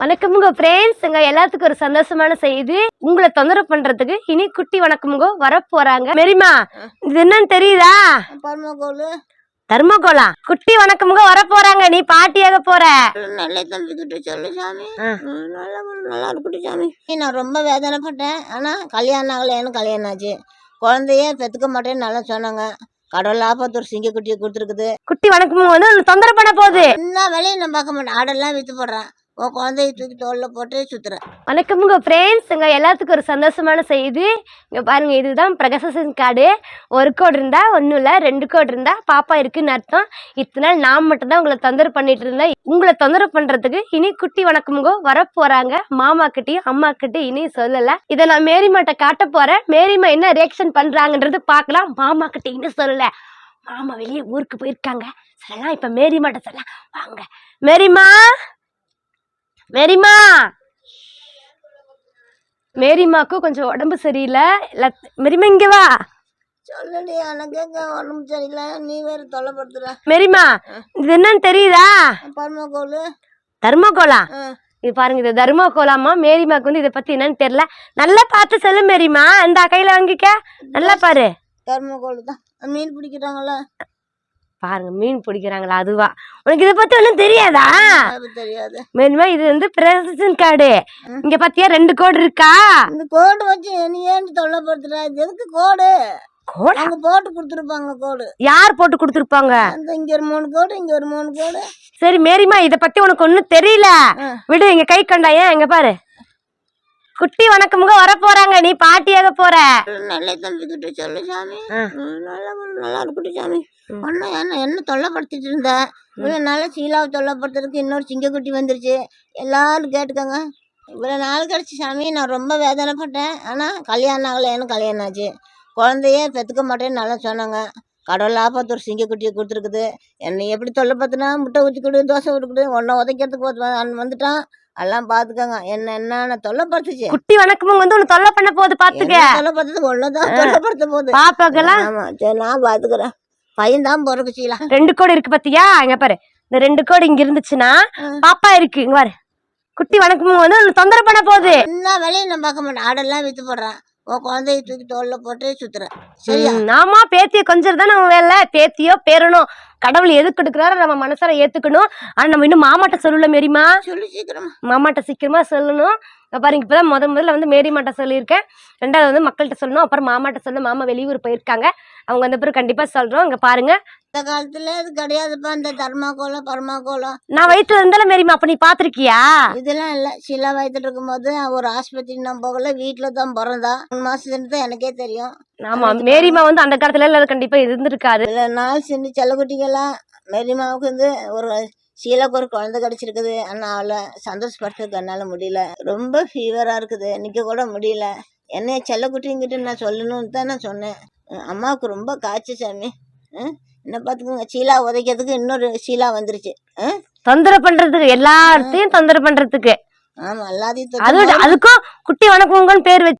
வணக்கமுங்க ஃப்ரெண்ட்ஸ் எங்க எல்லாத்துக்கும் ஒரு சந்தோஷமான செய்தி. உங்களை தொந்தரவு பண்றதுக்கு இனி குட்டி வணக்கமுங்க வர போறாங்க மெரிமா இது என்னன்னு தெரியுதா? பரமகோலு. தர்மகோலா? குட்டி வணக்கமுங்க வர போறாங்க நீ பாட்டியாக போற. நல்ல தம்பி கிட்ட சொல்லு சாமி. ம், நல்லா நல்லா இருக்கட்டும் சாமி. நான் ரொம்ப வேதனைப்பட்டேன். ஆனா கல்யாணம் ஆகலைன்னு கல்யாணம் ஆச்சு. குழந்தைய பெத்துக்க மாட்டேன்னு நல்லா சொன்னாங்க. கடவுள் ஆபத்து ஒரு சிங்கக்குட்டியை கொடுத்துருக்குது. குட்டி வணக்கமுங்க வந்து உன்னை தொந்தரவு பண்ண போகுது. என்ன வேலையும் நான் பார்க்க மாட்டேன். ஆடெல்லாம் வித்து போடுறேன். உன் குழந்தைய தூக்கி தோல்ல போட்டு வணக்கம் வணக்கமுங்க ஃப்ரெண்ட்ஸ் எங்க எல்லாத்துக்கும் ஒரு சந்தோஷமான செய்தி. இங்கே பாருங்கள் இதுதான் பிரகசன் கார்டு. ஒரு கோடு இருந்தால் ஒன்றும் இல்லை ரெண்டு கோடு இருந்தால் பாப்பா இருக்குன்னு அர்த்தம். இத்தனை நாள் நான் மட்டும்தான் உங்களை தொந்தரவு பண்ணிட்டு இருந்தேன். உங்களை தொந்தரவு பண்ணுறதுக்கு இனி குட்டி வணக்கமுங்க வரப்போகிறாங்க மாமாக்கிட்டையும் மாமா அம்மா இனி சொல்லலை. இதை நான் மேரிமாட்ட காட்ட போகிறேன் மேரிமா என்ன ரியாக்ஷன் பண்ணுறாங்கன்றது பார்க்கலாம். மாமா கிட்ட இன்னும் சொல்லலை. மாமா வெளியே ஊருக்கு போயிருக்காங்க. சொல்லலாம் இப்போ மேரிமாட்ட சொல்லலாம். வாங்க. மேரிமா! மேரிமா! மேரிமாக்கு கொஞ்சம் உடம்பு சரியில்லை. மேரிமா இங்க வா. சொல்லடி எனக்கு உடம்பு சரியில்லை? நீ வேற தொல்லைப்படுத்துற மேரிமா இது என்னன்னு தெரியுதா? பரமகோலு தர்மகோலா. இது பாருங்க இது தர்மகோலாமா மேரிமாக்கு வந்து இதை பத்தி என்னன்னு தெரியல. நல்லா பார்த்து சொல்லு மேரிமா. இந்த கையில வாங்கிக்க. நல்லா பாரு. தர்மகோலு தான் மீன் பிடிக்கிறாங்களா பாருங்க மீன் பிடிக்கிறாங்களா அதுவா? உனக்கு இதை பத்தி ஒன்றும் தெரியாதா? தெரியாது. மேரிமா இது வந்து பிரசன் கார்டு. இங்க பாத்தியா ரெண்டு கோடு இருக்கா? இந்த கோடு வச்சு நீ ஏன் தொல்லைப்படுத்துற? இது எதுக்கு கோடு? கோடா? அவங்க போட்டு கொடுத்துருப்பாங்க கோடு. யார் போட்டு கொடுத்துருப்பாங்க? இங்க ஒரு மூணு கோடு இங்க ஒரு மூணு கோடு. சரி மேரிமா இத பத்தி உனக்கு ஒண்ணும் தெரியல. விடு இங்க கை கண்டா ஏன் இங்க பாரு. குட்டி வணக்கமுங்க வர போறாங்க நீ பாட்டியாக போற? நல்ல தம்பி கிட்ட சொல்லு சாமி. நல்லா நல்லா இருக்கட்டும் சாமி. ஒன்னும் என்ன என்ன தொல்லைப்படுத்திட்டு இருந்த? இவ்வளோ நாள் சீலாவை தொல்லைப்படுத்துறதுக்கு இன்னொரு சிங்கக்குட்டி வந்துருச்சு. எல்லாரும் கேட்டுக்கோங்க. இவ்வளோ நாள் கழிச்சு சாமி நான் ரொம்ப வேதனைப்பட்டேன். ஆனால் கல்யாணம் ஆகலைன்னு கல்யாணம் ஆச்சு. குழந்தைய பெற்றுக்க மாட்டேன்னு நல்லா சொன்னாங்க. கடவுள் ஆபத்து ஒரு சிங்கக்குட்டியை கொடுத்துருக்குது. என்னை எப்படி தொல்லைப்படுத்தினா முட்டை ஊற்றி கொடு தோசை ஊற்றி கொடு உன்னை உதைக்கிறதுக்கு வந்துட்டான். எல்லாம் பார்த்துக்கோங்க என்ன என்னென்ன தொல்லைப்படுத்துச்சு. குட்டி வணக்கமும் வந்து உன்னை தொல்லை பண்ண போகுது பாத்துக்க. என்ன தொல்லைப்படுத்துறது ஒன்றுதான் தொல்லைப்படுத்த போகுது. பாப்பாக்கெல்லாம்? ஆமா சரி நான் பாத்துக்கிறேன். பையன் தான் பிறக்குச்சில ரெண்டு கோடு இருக்கு பாத்தியா? இங்க பாரு. இந்த ரெண்டு கோடு இங்க இருந்துச்சுன்னா பாப்பா இருக்கு. இங்க பாரு. குட்டி வணக்கமும் வந்து உன்னை தொந்தரவு பண்ண போகுது. என்ன வேலையும் நான் பார்க்க மாட்டேன். ஆடெல்லாம் வித்து போடுறேன். உன் குழந்தைய தூக்கி தோல்ல போட்டு சுத்துறேன். சரியா? ம், ஆமா பேத்திய கொஞ்சம் தானே நம்ம வேலை? பேத்தியோ பேரனோ? கடவுள் எதுக்கு எடுக்கிறாரோ நம்ம மனசார ஏத்துக்கணும். ஆனா நம்ம இன்னும் மாமாட்ட சொல்லல மேரிமா. சொல்லி சீக்கிரமா. மாமாட்ட சீக்கிரமா சொல்லணும். பாருங்க இப்பதான் முத முதல்ல வந்து மேரிமாட்ட சொல்லியிருக்கேன். ரெண்டாவது வந்து மக்கள்கிட்ட சொல்லணும். அப்புறம் மாமாட்ட சொல்லணும். மாமா வெளியூர் போயிருக்காங்க. அவங்க வந்த பிறகு கண்டிப்பா சொல்றோம். இங்க பாருங்க. இந்த காலத்துல இது கிடையாதுப்பா. இந்த தர்மாக்கோலம் பரமாக்கோலம் நான் வயிற்றுல இருந்தாலும் மேரிமா அப்ப நீ பாத்திருக்கியா? இதெல்லாம் இல்லை. சில வயதுல இருக்கும்போது ஒரு ஆஸ்பத்திரி நான் போகல. வீட்டில் தான் பிறந்தா. மூணு மாசத்துலேருந்து எனக்கே தெரியும். ஆமா மேரிமா வந்து அந்த காலத்துல எல்லாம் கண்டிப்பா இருந்திருக்காது. இதில் நாள் சின்ன செல்லக்குட்டிகள்லாம் மெரிமாவுக்கு வந்து ஒரு சீலாக்கு ஒரு குழந்தை கிடச்சிருக்குது. ஆனால் அவளை சந்தோஷப்படுத்துறதுக்கு என்னால் முடியல. ரொம்ப ஃபீவராக இருக்குது. நிற்க கூட முடியல. என்னைய செல்லக்குட்டிங்கிட்ட நான் சொல்லணும்னு தான் நான் சொன்னேன். அம்மாவுக்கு ரொம்ப காய்ச்சி சாமி. என்ன பார்த்துக்கோங்க. சீலா உதைக்கிறதுக்கு இன்னொரு சீலா வந்துருச்சு. தொந்தரவு பண்றதுக்கு எல்லாத்தையும் தொந்தரவு பண்றதுக்கு. ஆமாம் எல்லாத்தையும் அது அதுக்கும் குட்டி வணக்கங்கன்னு பேர் வச்சு